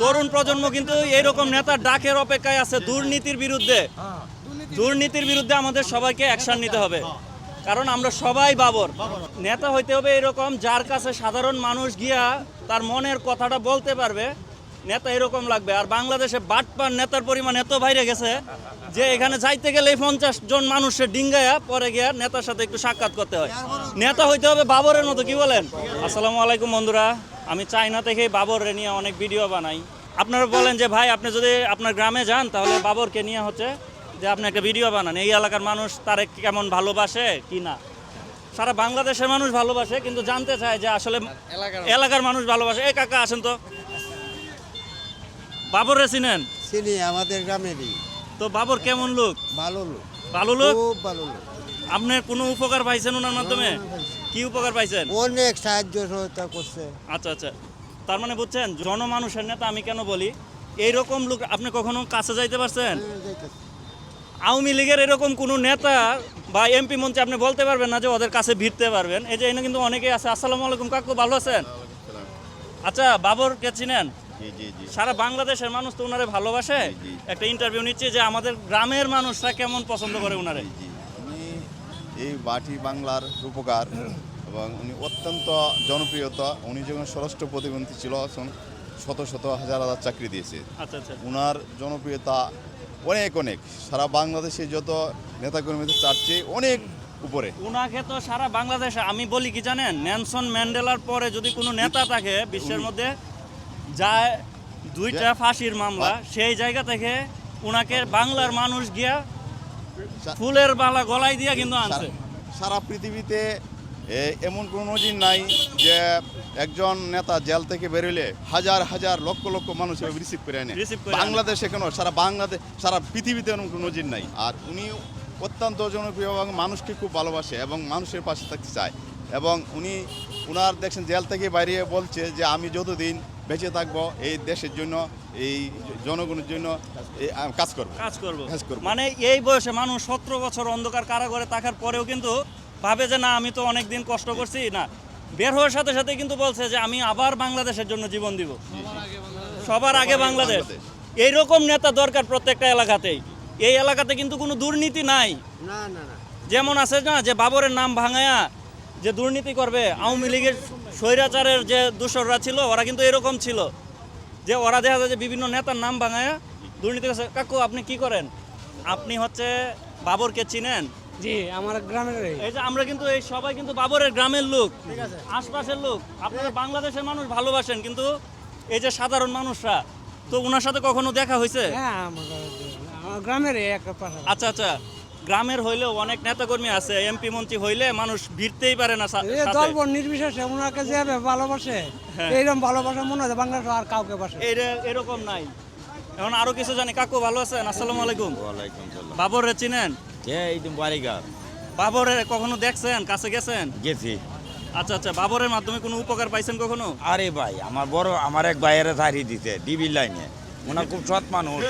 তরুণ প্রজন্ম কিন্তু এইরকম নেতার ডাকের অপেক্ষায় আছে দুর্নীতির বিরুদ্ধে। দুর্নীতির বিরুদ্ধে আমাদের সবাইকে অ্যাকশন নিতে হবে। কারণ আমরা সবাই বাবর। নেতা হইতে হবে এরকম যার কাছে সাধারণ মানুষ গিয়া তার মনের কথাটা বলতে পারবে, নেতা এরকম লাগবে। আর বাংলাদেশে বাটপার নেতার পরিমাণ এত বাইরে গেছে যে এখানে যাইতে গেলে পঞ্চাশ জন মানুষের ডিঙ্গায়া পরে গিয়া নেতার সাথে একটু সাক্ষাৎ করতে হয়। নেতা হইতে হবে বাবরের মতো, কি বলেন? আসসালামু আলাইকুম বন্ধুরা। আমি চাইনা থেকে বাবরে নিয়ে অনেক ভিডিও বানাই। আপনারা বলেন যে ভাই আপনি যদি আপনার গ্রামে যান তাহলে বাবরকে নিয়ে হচ্ছে যে আপনি একটা ভিডিও বানান। এই এলাকার মানুষ তার কেমন ভালোবাসে কি না? সারা বাংলাদেশের মানুষ ভালোবাসে কিন্তু জানতে চায় যে আসলে এলাকার মানুষ। ভালোবাসে। এই কাকা আসেন তো। বাবর রে চিনেন? চিনি আমাদের গ্রামেরই। তো বাবর কেমন লোক? ভালো লোক। ভালো লোক? খুব ভালো লোক। আপনার কোনো উপকার পাইছেন ওনার মাধ্যমে? কি উপকার পাইছেন? অনেক সাহায্য সহায়তা করছে। আচ্ছা আচ্ছা। তার মানে বুঝছেন জনমানুষের নেতা আমি কেন বলি? এইরকম লোক আপনি কখনো কাছে যাইতে পারছেন? হ্যাঁ, আওয়ামী লীগের এরকম কোনো নেতা বা এমপি মন্ত্রী আপনি বলতে পারবেন না যে ওদের কাছে ভিড়তে পারবেন? এই যে এখানে কিন্তু অনেকেই আছে। আসসালামু আলাইকুম কাকু ভালো আছেন? আচ্ছা বাবরকে চিনেন? জি জি জি। সারা বাংলাদেশের মানুষ তো ওনারে ভালোবাসে? একটা ইন্টারভিউ নিচ্ছে যে আমাদের গ্রামের মানুষরা কেমন পছন্দ করে ওনারে জি উনি এই বাটি বাংলার রূপকার এবং উনি অত্যন্ত জনপ্রিয়তা। উনি যখন স্বরাষ্ট্র প্রতিমন্ত্রী ছিল তখন শত শত হাজার হাজার চাকরি দিয়েছে। আচ্ছা আচ্ছা। উনার জনপ্রিয়তা অনেক অনেক। সারা বাংলাদেশে যত নেতাকর্মীদের চার অনেক উপরে। উনাকে তো সারা বাংলাদেশে আমি বলি কি জানেন ন্যানসন ম্যান্ডেলার পরে যদি কোনো নেতা থাকে বিশ্বের মধ্যে যায় দুইটা ফাঁসির মামলা সেই জায়গা থেকে উনাকে বাংলার মানুষ গিয়া ফুলের বালা গলায় দিয়া কিন্তু আনছে। সারা- পৃথিবীতে এমন কোনো নজির নাই যে একজন নেতা জেল থেকে বেরোলে হাজার হাজার লক্ষ লক্ষ মানুষ রিসিভ করে আনে। Receive করে আনে। বাংলাদেশে কেন সারা বাংলাদেশ সারা পৃথিবীতে এমন কোনো নজির নাই। আর উনি অত্যন্ত জনপ্রিয় এবং মানুষকে খুব ভালোবাসে এবং মানুষের পাশে থাকতে চায়। এবং উনি উনার দেখছেন জেল থেকে বাইরে বলছে যে আমি যতদিন বেঁচে থাকব এই দেশের জন্য এই জনগণের জন্য এই, কাজ করব। কাজ করব। কাজ করব। মানে এই বয়সে মানুষ সতেরো বছর অন্ধকার কারাগারে থাকার পরেও কিন্তু ভাবে যে না আমি তো অনেক দিন কষ্ট করছি না। বের হওয়ার সাথে সাথে কিন্তু বলছে যে আমি আবার বাংলাদেশের জন্য জীবন দিব। সবার আগে বাংলাদেশ। বাংলাদেশ। এইরকম নেতা দরকার প্রত্যেকটা এলাকাতেই। এই এলাকাতে কিন্তু কোনো দুর্নীতি নাই। না না না। যেমন আছে না যে বাবরের নাম ভাঙায়া যে দুর্নীতি করবে আওয়ামী লীগের স্বৈরাচারের যে দূষররা ছিল ওরা কিন্তু এরকম ছিল। যে ওরা দেখা যায় যে বিভিন্ন নেতার নাম ভাঙায়া দুর্নীতি করছে কাকু আপনি কি করেন? আপনি হচ্ছে বাবরকে চিনেন? জি আমার গ্রামের এই। যে আমরা কিন্তু এই সবাই কিন্তু বাবরের গ্রামের লোক আশপাশের লোক। আপনারা বাংলাদেশের মানুষ ভালোবাসেন কিন্তু এই যে সাধারণ মানুষরা তো ওনার সাথে কখনো দেখা হয়েছে হ্যাঁ আমার গ্রামের- একটা আচ্ছা আচ্ছা। গ্রামের হইলেও অনেক নেতাকর্মী আছে এমপি মন্ত্রী হইলে মানুষ ভিড়তেই পারে না সাথে। নির্বিশেষে ওনাকে যেভাবে ভালোবাসে। হ্যাঁ। এইরকম ভালোবাসা মনে হয় বাংলাদেশ আর কাউকে বাসে এর- এরকম নাই। এখন আরও কিছু জানি। কাকু ভালো আছেন? আসসালামু আলাইকুম। ওয়ালাইকুম সালাম। বাবর রে চিনেন? কে এই তো বাড়িঘর? বাবরে কখনো দেখছেন? কাছে গেছেন? গেছি। আচ্ছা আচ্ছা বাবরের মাধ্যমে কোনো উপকার পাইছেন কখনো? আরে ভাই আমার বড় আমার এক ভাইয়ের সারি দিতে ডিবির লাইনে ওনার খুব সৎ মানুষ।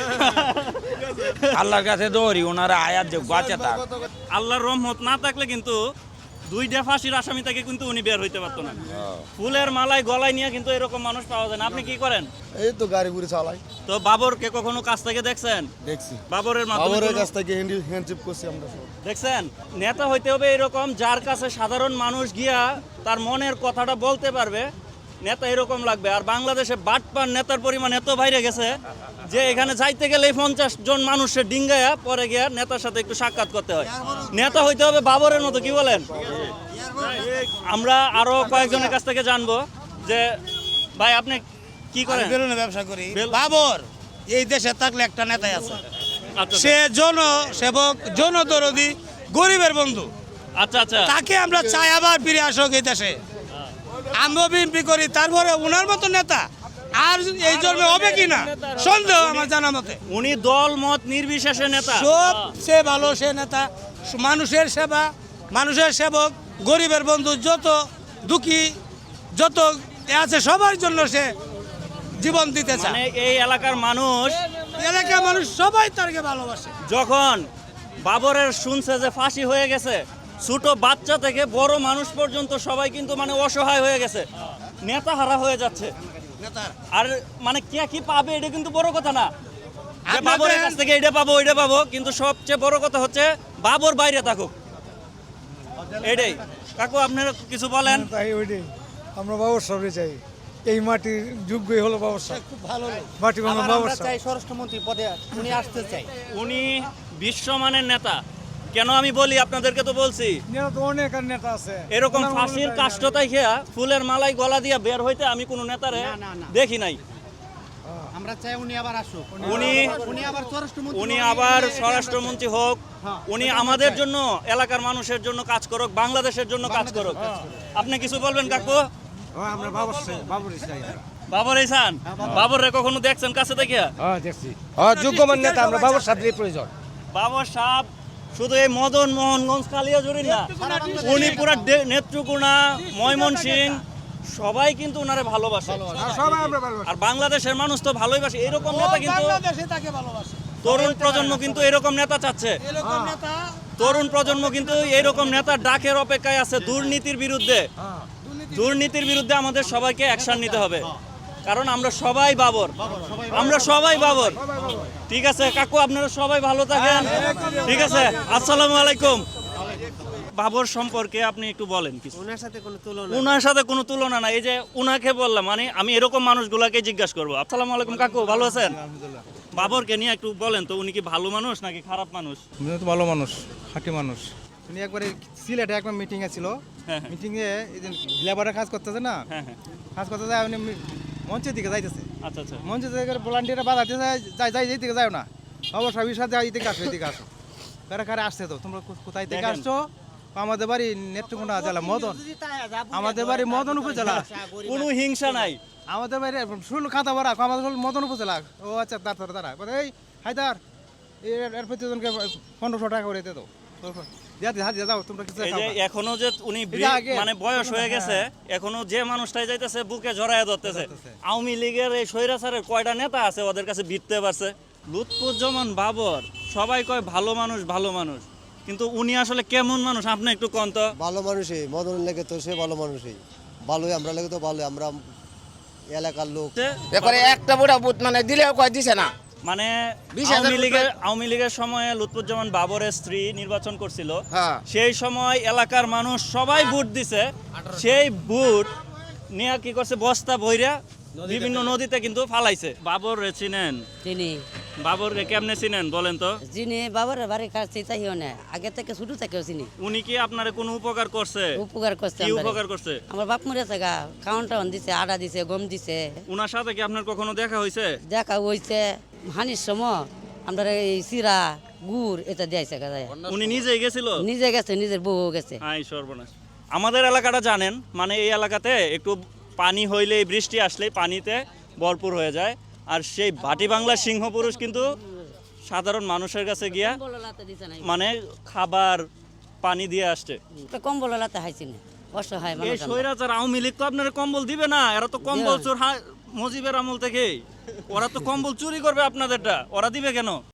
আল্লাহর কাছে দৌড়ি ওনারা আয়াত যোগ বাঁচে থাক আল্লাহর রহমত না থাকলে কিন্তু দুইটা ফাঁসির আসামি থেকে কিন্তু উনি বের হইতে পারতো না। ফুলের মালায় গলায় নিয়ে কিন্তু এরকম মানুষ পাওয়া যায় না। আপনি কি করেন? এই তো গাড়ি ঘুরে চালাই। তো বাবরকে কখনো কাছ থেকে দেখছেন? দেখছি। বাবরের মাধ্যমে বাবরের কাছ থেকে হ্যান্ড হ্যান্ডশিপ করছি আমরা সব। দেখছেন? নেতা হইতে হবে এরকম যার কাছে সাধারণ মানুষ গিয়া তার মনের কথাটা বলতে পারবে। নেতা এরকম লাগবে। আর বাংলাদেশে বাটপার নেতার পরিমাণ এত বাইরে গেছে যে এখানে যাইতে গেলে পঞ্চাশ জন মানুষের ডিঙ্গায়া পরে গিয়া নেতার সাথে একটু সাক্ষাৎ করতে হয়। নেতা হইতে হবে বাবরের মতো কি বলেন? আমরা আরও কয়েকজনের কাছ থেকে জানব যে ভাই আপনি কি করেন? বেলুনে ব্যবসা করি। বাবর এই দেশে থাকলে একটা নেতাই আছে। আচ্ছা সে জন সেবক জন দরদি গরিবের বন্ধু। আচ্ছা আচ্ছা। তাকে আমরা চাই আবার ফিরে আসুক এই দেশে। আমরা বিএনপি করি তারপরে ওনার মতো নেতা আর এই জন্মে হবে কিনা সন্দেহ আমার জানা মতে। উনি দল মত নির্বিশেষে নেতা। সব সে ভালো সে নেতা। মানুষের সেবা মানুষের সেবক গরিবের বন্ধু যত দুঃখী যত আছে সবার জন্য সে জীবন দিতে চায়। মানে এই এলাকার মানুষ এলাকার মানুষ সবাই তারকে ভালোবাসে। যখন বাবরের শুনছে যে ফাঁসি হয়ে গেছে ছোট বাচ্চা থেকে বড় মানুষ পর্যন্ত সবাই কিন্তু মানে অসহায় হয়ে গেছে। নেতা হারা হয়ে যাচ্ছে। আর মানে কে কি পাবে এটা কিন্তু বড় কথা না। কাছ থেকে এটা পাবো এটা পাবো কিন্তু সবচেয়ে বড় কথা হচ্ছে বাবর বাইরে থাকুক। এটাই। কাকু আপনারা কিছু বলেন? তাই ওইটাই। আমরা ব্যবসা চাই এই মাটির যোগ্যই হলো ব্যবসা খুব ভালো মাটি ব্যবসা স্বরাষ্ট্রমন্ত্রী পদে উনি আসতে চাই। উনি বিশ্বমানের নেতা। কেন আমি বলি? আপনাদেরকে তো বলছি। অনেক নেতা আছে। এরকম ফাঁসির কাষ্টতাই খেয়া ফুলের মালাই গলা দিয়া বের হইতে আমি কোনো নেতারে। দেখি নাই। আমরা চাই উনি আবার আসুক। উনি উনি আবার স্বরাষ্ট্রমন্ত্রী উনি আবার স্বরাষ্ট্রমন্ত্রী হোক উনি আমাদের জন্য এলাকার মানুষের জন্য কাজ করুক বাংলাদেশের জন্য কাজ করুক। আপনি কিছু বলবেন কাকু? আমরা ব্যবসা বাবুরি চাই বাবর ইসান বাবর। রে কখনো দেখছেন কাছে দেখে? হ্যাঁ দেখছি। হ্যাঁ যোগ্যমান নেতা আমরা ব্যবসা দিয়ে প্রয়োজন। বাবর সাহেব শুধু এই মদন মোহনগঞ্জ কালিয়াজুরি না উনি পুরা নেত্রকোনা ময়মনসিং সবাই কিন্তু ওনারে ভালোবাসে। সবাই আমরা ভালোবাসি। আর বাংলাদেশের মানুষ তো ভালোই বাসে। এরকম নেতা কিন্তু তরুণ প্রজন্ম কিন্তু এরকম নেতা চাচ্ছে। তরুণ প্রজন্ম কিন্তু এরকম নেতা ডাকের অপেক্ষায় আছে দুর্নীতির বিরুদ্ধে। দুর্নীতির বিরুদ্ধে আমাদের সবাইকে অ্যাকশন নিতে হবে। কারণ আমরা সবাই বাবর। আমরা সবাই বাবর। ঠিক আছে কাকু আপনারা সবাই ভালো থাকেন। ঠিক আছে আসসালামু আলাইকুম। বাবর সম্পর্কে আপনি একটু বলেন কিছু। ওনার সাথে কোনো তুলনা উনার সাথে কোনো তুলনা নাই। এই যে উনাকে বললাম মানে আমি এরকম মানুষগুলোকে জিজ্ঞাসা করব। আসসালামু আলাইকুম কাকু ভালো আছেন? বাবরকে নিয়ে একটু বলেন তো উনি কি ভালো মানুষ নাকি খারাপ মানুষ? উনি তো ভালো মানুষ খাঁটি মানুষ। উনি একবারে সিলেটে একবার মিটিং এ ছিল। হ্যাঁ, হ্যাঁ। মিটিং এ এই যে লেবারের কাজ করতেছে না? হ্যাঁ হ্যাঁ। কাজ করতে যায় উনি মঞ্চের দিকে যাইতেছে। আচ্ছা আচ্ছা। মঞ্চের দিকে ভলান্টিয়ার বাধাতে যায় যাই যাই এই দিকে যাও না। অবশ্যই আমি সাথে এদিকে আসো এদিকে আসো। কারা কারা আসছে তো? তোমরা কোথায় থেকে আসছো? আমাদের বাড়ি নেত্রকোনা জেলা মদন। আমাদের বাড়ি মদন উপজেলা। কোনো হিংসা নাই। আমাদের বাড়ি শুল খাতা ভরা আমাদের হল মদন উপজেলা। ও আচ্ছা তার তার এই হায়দার এর এর প্রতিজনকে পনেরোশো টাকা করে দে তো। এখনও যে উনি মানে বয়স হয়ে গেছে এখনও যে মানুষটাই যাইতেছে বুকে জড়ায় ধরতেছে। আওয়ামী লীগের এই স্বৈরাচারের কয়টা নেতা আছে ওদের কাছে ভিড়তে পারছে? লুৎফুজ্জামান বাবর সবাই কয় ভালো মানুষ ভালো মানুষ। কিন্তু উনি আসলে কেমন মানুষ? আপনি একটু কন তো। ভালো মানুষই মদন লেগে তো সে ভালো মানুষই। ভালোই আমরা লেগে তো ভালোই আমরা এলাকার লোক। এরপরে একটা বুড়া বুথ মানে দিলেও কয় দিছে না। মানে আওয়ামী লীগের আওয়ামী লীগের সময়ে লুৎফুজ্জামান বাবরের স্ত্রী নির্বাচন করছিল। হ্যাঁ। সেই সময় এলাকার মানুষ সবাই ভোট দিছে। সেই ভোট নিয়ে কি করছে? বস্তা বইরা বিভিন্ন নদীতে কিন্তু ফালাইছে। বাবর রে চিনেন? চিনি বাবর রে কেমনে চিনেন বলেন তো? চিনি বাবার বাড়ি কাছে চাইও না আগে থেকে শুরু থেকেও চিনি। উনি কি আপনারে কোনো উপকার করছে? উপকার করছে কি উপকার করছে? আমার বাপ মরে খাওয়ান টাউন দিছে আটা দিছে গম দিছে। উনার সাথে কি আপনার কখনো দেখা হয়েছে দেখা হইছে। হানির সময় আমরা এই চিরা গুড় এটা দিয়েছে উনি নিজে গেছিল? নিজে গেছে নিজের বউ গেছে। আই সর্বনাশ। আমাদের এলাকাটা জানেন মানে এই এলাকাতে একটু পানি হইলে বৃষ্টি আসলেই পানিতে ভরপুর হয়ে যায়। আর সেই ভাটি বাংলার সিংহ পুরুষ কিন্তু সাধারণ মানুষের কাছে গিয়া মানে খাবার পানি দিয়ে আসছে। কম্বল লাতে হাইছি না। অসহায় এই। স্বৈরাচার আওয়ামী লীগ তো আপনার কম্বল দিবে না এরা তো কম্বল। চোর মজিবের আমল থেকে ওরা তো কম্বল চুরি করবে আপনাদেরটা। ওরা দিবে কেন?